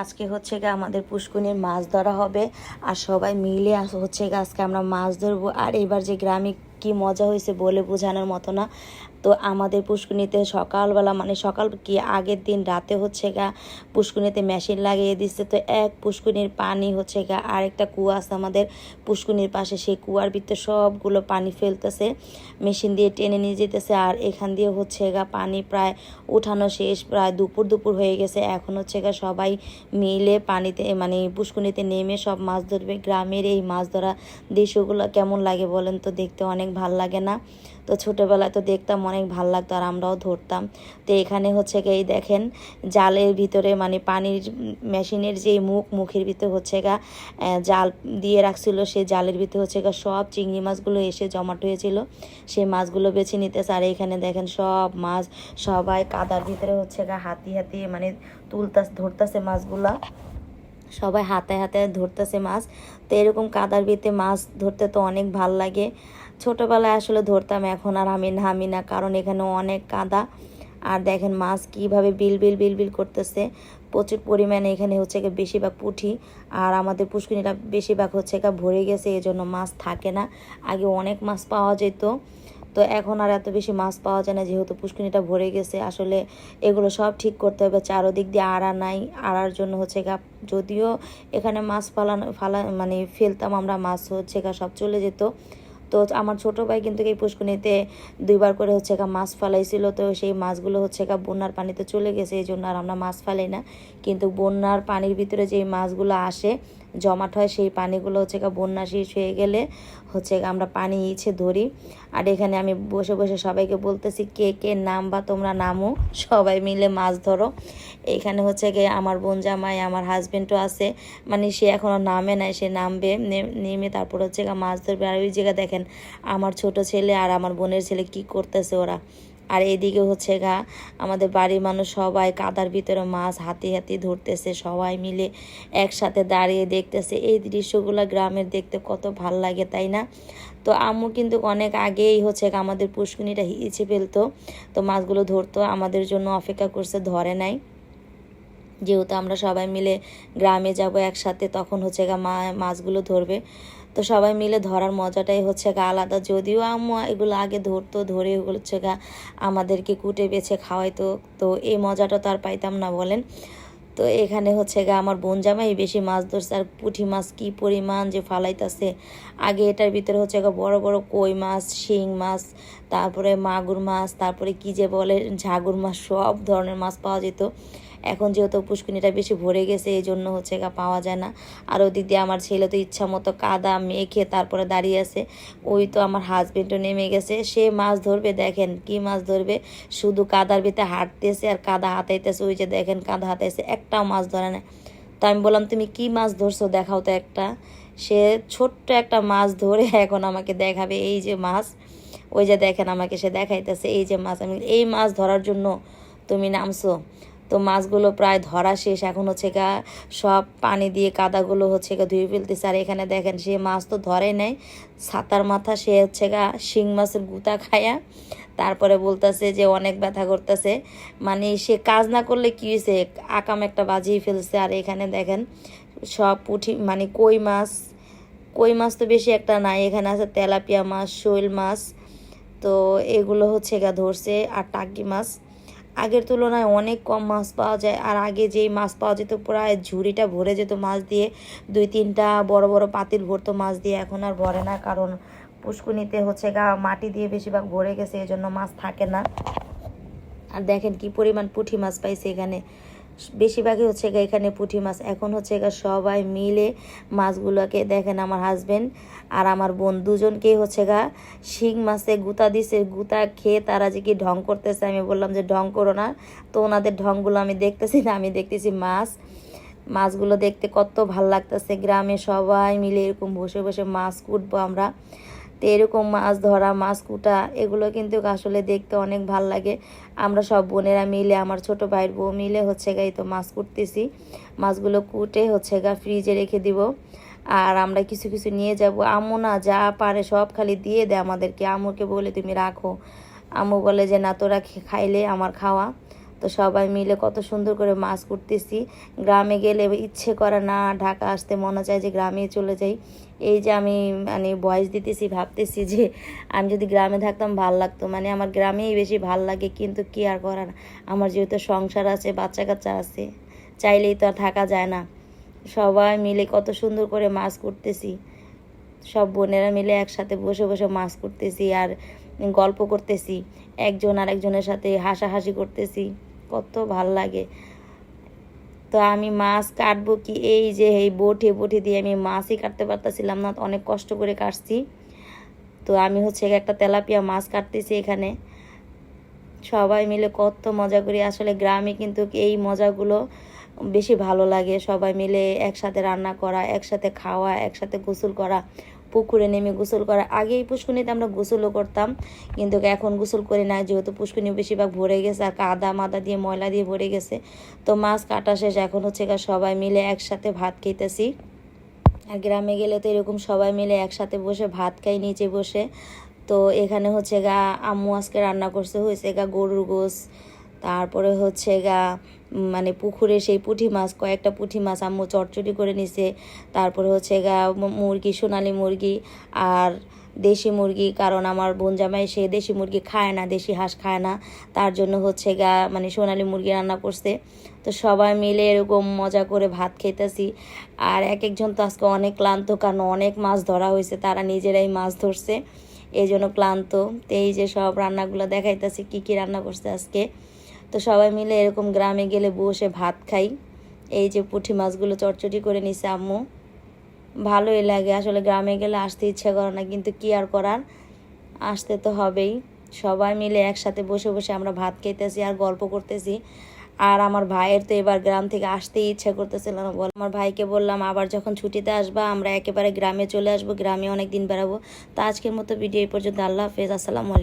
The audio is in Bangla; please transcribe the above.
আজকে হচ্ছে গিয়ে আমাদের পুষ্কুনির মাছ ধরা হবে। আর সবাই মিলে হচ্ছে গিয়ে আজকে আমরা মাছ ধরবো। আর এবার যে গ্রামে কি মজা হয়েছে বলে বোঝানোর মতো না। তো আমাদের পুষ্কুনিতে সকালবেলা মানে সকাল কি আগের দিন, রাতে হচ্ছে গা পুষ্কুনিতে মেশিন লাগিয়ে দিচ্ছে। তো এক পুষ্কুনির পানি হচ্ছে গা আরেকটা কুয়া আছে আমাদের পুষ্কুনির পাশে। সেই কুয়ার ভিতরে সবগুলো পানি ফেলতেছে মেশিন দিয়ে টেনে নিয়ে যেতেছে। আর এখান দিয়ে হচ্ছে গা পানি প্রায় উঠানো শেষ, প্রায় দুপুর দুপুর হয়ে গেছে। এখন হচ্ছে গা সবাই মিলে পানিতে মানে পুষ্কুনিতে নেমে সব মাছ ধরবে। গ্রামের এই মাছ ধরা দৃশ্যগুলো কেমন লাগে বলেন তো দেখতে অনেক ভালো লাগে না। তো ছোটোবেলায় তো দেখতাম অনেক ভালো লাগতো আর আমরাও ধরতাম। তো এখানে হচ্ছে এই দেখেন, জালের ভিতরে মানে পানির মেশিনের যে মুখ, মুখের ভিতরে হচ্ছে গা জাল দিয়ে রাখছিল, সেই জালের ভিতরে হচ্ছে গা সব চিংড়ি মাছগুলো এসে জমাট হয়েছিল। সেই মাছগুলো বেছে নিতেছে আর এখানে দেখেন সব মাছ, সবাই কাদার ভিতরে হচ্ছে গা হাতি হাতি মানে তুলতাস ধরতাছে মাছগুলা। সবাই হাতে হাতে ধরতেছে মাছ। তো এরকম কাদার ভিতরে মাছ ধরতে তো অনেক ভালো লাগে। ছোটোবেলায় আসলে ধরতাম, এখন আর আমি নামি না, কারণ এখানে অনেক কাদা। আর দেখেন মাছ কীভাবে বিল বিল বিল বিল করতেছে। প্রচুর পরিমাণে এখানে হচ্ছে গিয়ে বেশিরভাগ পুঁটি আর আমাদের পুষ্কিনিটা বেশিরভাগ হচ্ছে গা ভরে গেছে এই জন্য মাছ থাকে না। আগে অনেক মাছ পাওয়া যেত, তো এখন আর এত বেশি মাছ পাওয়া যায় না, যেহেতু পুষ্কিনিটা ভরে গেছে। আসলে এগুলো সব ঠিক করতে হবে, চারোদিক দিয়ে আড়া নাই, আড়ার জন্য হচ্ছে গা যদিও এখানে মাছ ফালানো ফালা মানে ফেলতাম আমরা, মাছ হচ্ছে গা সব চলে যেত। তো আমার ছোট ভাই কিন্তু এই পুষ্কুনিতে দুইবার করে হচ্ছে গা মাছ ফালাইছিল। তো সেই মাছগুলো হচ্ছে গা বন্যার পানিতে চলে গেছে, এই জন্য আর আমরা মাছ ফালাই না। কিন্তু বন্যার পানির ভিতরে যে মাছগুলো আসে জমাট হয় সেই পানিগুলো হচ্ছে বন্যা শেষ হয়ে গেলে হচ্ছে আমরা পানি ইচ্ছে ধরি। আর এখানে আমি বসে বসে সবাইকে বলতেছি, কে কে নাম বা তোমরা নামো, সবাই মিলে মাছ ধরো। এখানে হচ্ছে গিয়ে আমার বোন জামাই, আমার হাজব্যান্ডও আছে। মানে সে এখনও নামে নাই, সে নামবে নেমে তারপর হচ্ছে গা মাছ ধরবে। আর ওই জায়গা দেখেন, আমার ছোট ছেলে আর আমার বোনের ছেলে কি করতেছে ওরা। আর এইদিকে হচ্ছে গা, আমাদের বাড়ির মানুষ সবাই কাদার ভিতরে মাছ হাতি হাতি ধরতেছে, সবাই মিলে একসাথে দাঁড়িয়ে দেখতেছে। এই দৃশ্যগুলো গ্রামের দেখতে কত ভালো লাগে, তাই না? তো আম্মু কিন্তু অনেক আগেই হচ্ছে আমাদের পুষ্কুনিটা হিচে ফেলতো, তো মাছগুলো ধরতো, আমাদের জন্য অপেক্ষা করছে, ধরে নাই। যেহেতু আমরা সবাই মিলে গ্রামে যাব একসাথে, তখন হচ্ছে গা মাছগুলো ধরবে। তো সবাই মিলে ধরার মজাটাই হচ্ছে গা আলাদা। যদিও আম্মু এগুলো আগে ধরতো, ধরে এগুলো হচ্ছে গা আমাদেরকে কুটে, বেছে খাওয়াইতো। তো এই মজাটা তো আর পাইতাম না বলেন। তো এখানে হচ্ছে গা আমার বোন জামাই বেশি মাছ ধরছে। আর পুঁটি মাছ কি পরিমাণ যে ফালাইতাছে। আগে এটার ভিতরে হচ্ছে গা বড় বড় কই মাছ, শিং মাছ, তারপরে মাগুর মাছ, তারপরে কি যে বলে ঝাগুর মাছ, সব ধরনের মাছ পাওয়া যেত। এখন যেহেতু পুষ্কিনিটা বেশি ভরে গেছে, এই জন্য হচ্ছে পাওয়া যায় না। আর ওদিক দিয়ে আমার ছেলে তো ইচ্ছা মতো কাদা মেখে তারপরে দাঁড়িয়ে আছে। ওই তো আমার হাজবেন্ডও নেমে গেছে। সে মাছ ধরবে, দেখেন কি মাছ ধরবে। শুধু কাদার ভিতরে হাঁটতেছে আর কাদা হাতাইতেছে ওই যে দেখেন কাদা হাতাইছে একটাও মাছ ধরে না। তো আমি বললাম, তুমি কি মাছ ধরছো? দেখাও তো একটা। সে ছোট্ট একটা মাছ ধরে এখন আমাকে দেখাবে, এই যে মাছ। ওই যে দেখেন আমাকে সে দেখাইতেছে, এই যে মাছ। আমি এই মাছ ধরার জন্য তুমি নামছো? তো মাছগুলো প্রায় ধরা শেষ। এখন হচ্ছে গা সব পানি দিয়ে কাদাগুলো হচ্ছে গা ধুয়ে ফেলতেছে। আর এখানে দেখেন, সে মাছ তো ধরে নেয় ছাতার মাথা সে হচ্ছে গা শিং মাছের গুতা খায়া তারপরে বলতেছে যে অনেক ব্যথা করতেছে। মানে সে কাজ না করলে কী হয়েছে আকাম একটা বাজিয়ে ফেলছে। আর এখানে দেখেন, সব পুঁটি মানে কই মাছ কই মাছ তো বেশি একটা নাই। এখানে আছে তেলাপিয়া মাছ, শৈল মাছ। তো এগুলো হচ্ছে গা ধরছে। আর টাকি মাছ। আগের তুলনায় অনেক কম মাছ পাওয়া যায়। আর আগে যেই মাছ পাওয়া যেত, প্রায় ঝুড়িটা ভরে যেত মাছ দিয়ে। দুই তিনটা বড় বড় পাতিল ভরতো মাছ দিয়ে, এখন আর ভরে না। কারণ পুষ্কুনিতে হচ্ছে গা মাটি দিয়ে বেশিরভাগ ভরে গেছে, এজন্য জন্য মাছ থাকে না। আর দেখেন কি পরিমাণ পুঁঠি মাছ পাইছে এখানে। বেশিরভাগই হচ্ছে গা এখানে পুঁটি মাছ। এখন হচ্ছে গা সবাই মিলে মাছগুলোকে দেখেন আমার হাজবেন্ড আর আমার বোন দুজনকেই হচ্ছে গা শিং মাছে গুতা দিছে। গুতা খেয়ে তারা যে কি ঢং করতেছে আমি বললাম যে ঢং করো না। তো ওনাদের ঢংগুলো আমি দেখতেছি না, আমি দেখতেছি মাছ। মাছগুলো দেখতে কত ভালো লাগতেছে। গ্রামে সবাই মিলে এরকম বসে বসে মাছ কুটবো আমরা। তো এরকম মাছ ধরা, মাছ কুটা এগুলো কিন্তু আসলে দেখতে অনেক ভালো লাগে। আমরা সব বোনেরা মিলে, আমার ছোট ভাইয়ের বউ মিলে হচ্ছে গা তো মাছ কুটতেছি। মাছগুলো কুটে হচ্ছে গা ফ্রিজে রেখে দিব। আর আমরা কিছু কিছু নিয়ে যাব। আম্মু না যা পারে সব খালি দিয়ে দেয় আমাদেরকে। আম্মুকে বলে, তুমি রাখো। আম্মু বলে যে, না, তোরা খাইলে আমার খাওয়া। তো সবাই মিলে কত সুন্দর করে মাছ করতেছি গ্রামে গেলে ইচ্ছে করে না, ঢাকা আসতে মনে চায় যে গ্রামে চলে যাই। এই যে আমি মানে ভয়েস দিতেছি, ভাবতেছি যে আমি যদি গ্রামে থাকতাম ভালো লাগতো। মানে আমার গ্রামেই বেশি ভালো লাগে, কিন্তু কি আর করার? আমার যেহেতু সংসার আছে বাচ্চা কাচ্চা আছে, চাইলেই তো আর থাকা যায় না। সবাই মিলে কত সুন্দর করে মাছ করতেছি সব বোনেরা মিলে একসাথে বসে বসে মাছ করতেছি আর গল্প করতেছি। একজন আরেকজনের সাথে হাসাহাসি করতেছি। কত ভালো লাগে। তো আমি মাছ কাটবো কি? এই যে, এই বোটে বোটে দিয়ে আমি মাছই কাটতে পারতেছিলাম না, অনেক কষ্ট করে কাটছি। তো আমি হচ্ছে একটা তেলাপিয়া মাছ কাটতেছি এখানে। সবাই মিলে কত মজা করি। আসলে গ্রামে কিন্তু এই মজাগুলো বেশি ভালো লাগে। সবাই মিলে একসাথে রান্না করা, একসাথে খাওয়া, একসাথে গোসল করা। পুকুরে নেমে গোসল করা আগে এই পুষ্কুনিতে আমরা গোসলও করতাম। কিন্তু এখন গোসল করি না যেহেতু পুষ্কুনি বেশিরভাগ ভরে গেছে আর কাদা মাদা দিয়ে, ময়লা দিয়ে ভরে গেছে। তো মাছ কাটা শেষ, এখন হচ্ছে সবাই মিলে একসাথে ভাত খেতেছি আর গ্রামে গেলে তো এরকম সবাই মিলে একসাথে বসে ভাত খাই, নিচে বসে। তো এখানে হচ্ছে গা আম্মু আজকে রান্না করছে, হয়েছে গা গরুর গোস তারপরে হচ্ছে গা মানে পুকুরে সেই পুঁটি মাছ, কয়েকটা পুঁটি মাছ আম্মু চটচটি করে নিছে। তারপরে হচ্ছে গা মুরগি, সোনালি মুরগি আর দেশি মুরগি, কারণ আমার বোন জামাই, সে দেশি মুরগি খায় না, দেশি হাঁস খায় না। তার জন্য হচ্ছে গা মানে সোনালি মুরগি রান্না করছে। তো সবাই মিলে এরকম মজা করে ভাত খেতেছি আর এক একজন তো আজকে অনেক ক্লান্ত, কারণ অনেক মাছ ধরা হয়েছে তারা নিজেরাই মাছ ধরছে। এই জন্য ক্লান্ত। তো এই যে সব রান্নাগুলো দেখাইতেছি, কি কি রান্না করছে আজকে। তো সবাই মিলে এরকম গ্রামে গেলে বসে ভাত খাই। এই যে পুঁটি মাছগুলো চটচটি করে নিছে আম্মু। ভালোই লাগে, আসলে গ্রামে গেলে আসতে ইচ্ছে করে না, কিন্তু কি আর করার? আসতে তো হবেই। সবাই মিলে একসাথে বসে বসে আমরা ভাত খেতেছি আর গল্প করতেছি। আর আমার ভাইয়ের তো এবার গ্রাম থেকে আসতেই ইচ্ছে করতেছিল না। বল আমার ভাইকে বললাম, আবার যখন ছুটিতে আসবা, আমরা একেবারে গ্রামে চলে আসব, গ্রামে অনেক দিন বেড়াবো। তো আজকের মতো ভিডিও এই পর্যন্ত। আল্লাহ হাফেজ। আসসালামু আলাইকুম।